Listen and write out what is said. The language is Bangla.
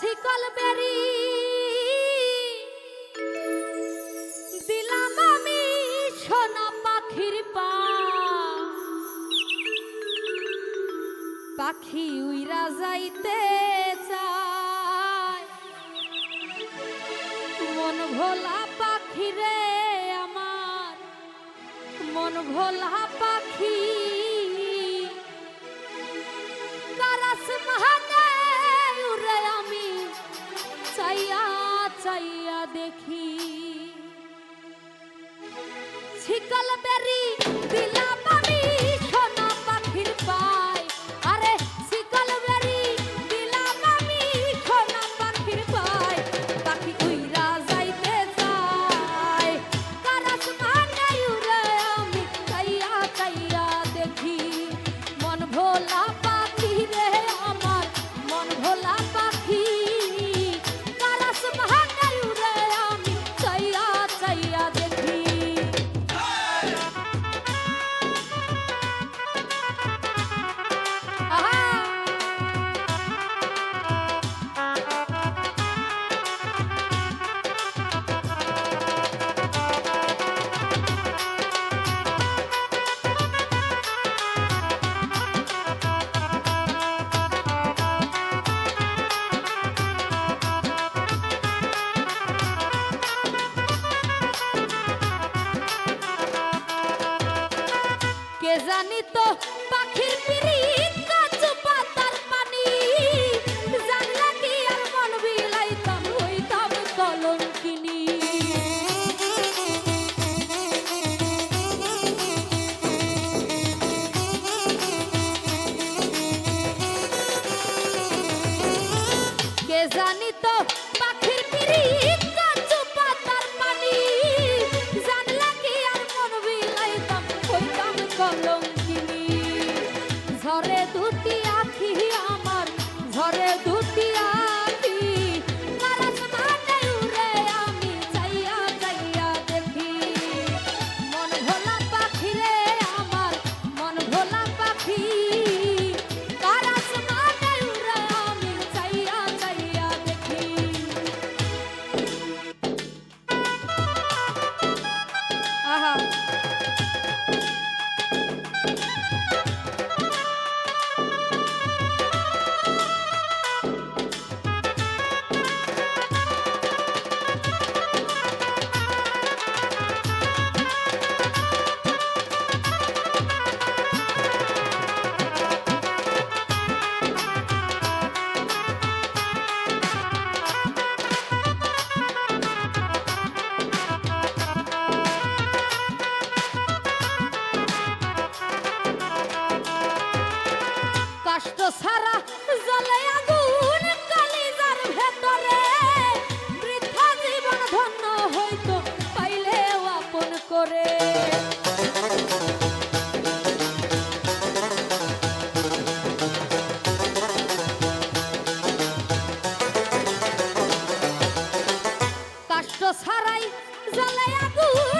শিকল বেরি। পাখির পাখি উইরা যাইতে চায়। মন ভোলা পাখি রে আমার। মন ভোলা পাখি। কারাস মহা ছিকল বেরি দিলাম কে জানি তো পাখির দুটি আখি আমার ঝরে দুটি আখি ছাড়াই জ্বলে আগুন।